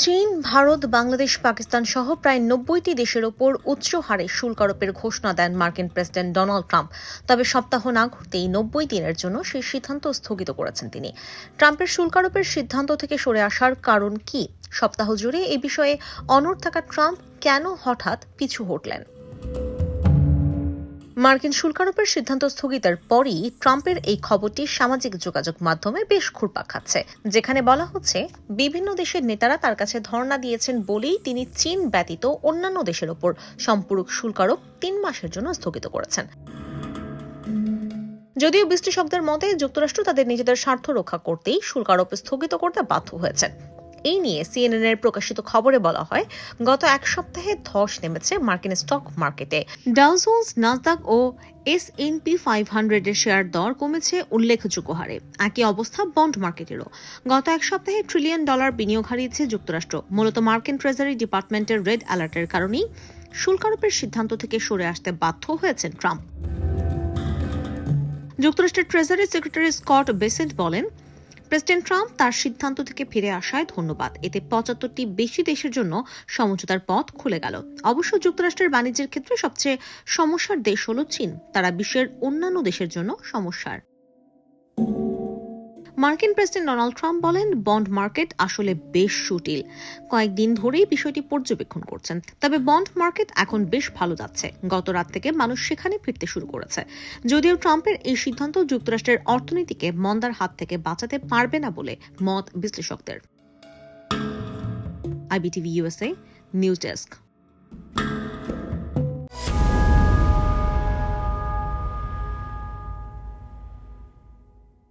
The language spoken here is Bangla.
চীন, ভারত, বাংলাদেশ, পাকিস্তান সহ প্রায় নব্বইটি দেশের ওপর উচ্চ হারে শুল্ক আরোপের ঘোষণা দেন মার্কিন প্রেসিডেন্ট ডোনাল্ড ট্রাম্প। তবে সপ্তাহ না ঘুরতেই নব্বই দিনের জন্য সেই সিদ্ধান্ত স্থগিত করেছেন তিনি। ট্রাম্পের শুল্ক আরোপের সিদ্ধান্ত থেকে সরে আসার কারণ কি? সপ্তাহ জুড়ে এ বিষয়ে অনড় থাকা ট্রাম্প কেন হঠাৎ পিছু হটলেন? মার্কিন শুল্কারোপের সিদ্ধান্ত স্থগিতের পরই ট্রাম্পের এই খবরটি সামাজিক যোগাযোগ মাধ্যমে বেশ ঘুরপাক খাচ্ছে, যেখানে বলা হচ্ছে, বিভিন্ন দেশের নেতারা তার কাছে ধর্ণা দিয়েছেন বলেই তিনি চীন ব্যতীত অন্যান্য দেশের ওপর সম্পূরক শুল্কারোপ তিন মাসের জন্য স্থগিত করেছেন। যদিও বিশ্লেষকদের মতে, যুক্তরাষ্ট্র তাদের নিজেদের স্বার্থ রক্ষা করতেই শুল্ক আরোপ স্থগিত করতে বাধ্য হয়েছেন এই নিয়ে সিএনএন এর প্রকাশিত খবরে বলা হয়, গত এক সপ্তাহে ধস নেমেছে মার্কিন স্টক মার্কেটে। ডাউজোন্স নাসদাক ও এস এন পি ফাইভ হান্ড্রেডের শেয়ার দর কমেছে উল্লেখযোগ্য হারে। একই অবস্থা বন্ড মার্কেটেরও। গত এক সপ্তাহে ট্রিলিয়ন ডলার বিনিয়োগ হারিয়েছে যুক্তরাষ্ট্র। মূলত মার্কিন ট্রেজারি ডিপার্টমেন্টের রেড অ্যালার্টের কারণেই শুল্ক আরোপের সিদ্ধান্ত থেকে সরে আসতে বাধ্য হয়েছেন ট্রাম্প। যুক্তরাষ্ট্রের ট্রেজারি সেক্রেটারি স্কট বেসেন্ট বলেন প্রেসিডেন্ট ট্রাম্প তার সিদ্ধান্ত থেকে ফিরে আসায় ধন্যবাদ। এতে পঁচাত্তরটি বেশি দেশের জন্য সমঝোতার পথ খুলে গেল। অবশ্য যুক্তরাষ্ট্রের বাণিজ্যের ক্ষেত্রে সবচেয়ে সমস্যার দেশ হল চীন। তারা বিশ্বের অন্যান্য দেশের জন্য সমস্যার। মার্কিন প্রেসিডেন্ট ডোনাল্ড ট্রাম্প বলেন, বন্ড মার্কেট আসলে বেশ সুটিল। কয়েকদিন ধরেই বিষয়টি পর্যবেক্ষণ করছেন। তবে বন্ড মার্কেট এখন বেশ ভালো যাচ্ছে। গত রাত থেকে মানুষ সেখানে ফিরতে শুরু করেছে। যদিও ট্রাম্পের এই সিদ্ধান্ত যুক্তরাষ্ট্রের অর্থনীতিকে মন্দার হাত থেকে বাঁচাতে পারবে না বলে মত বিশ্লেষকদের। IBTV USA news desk.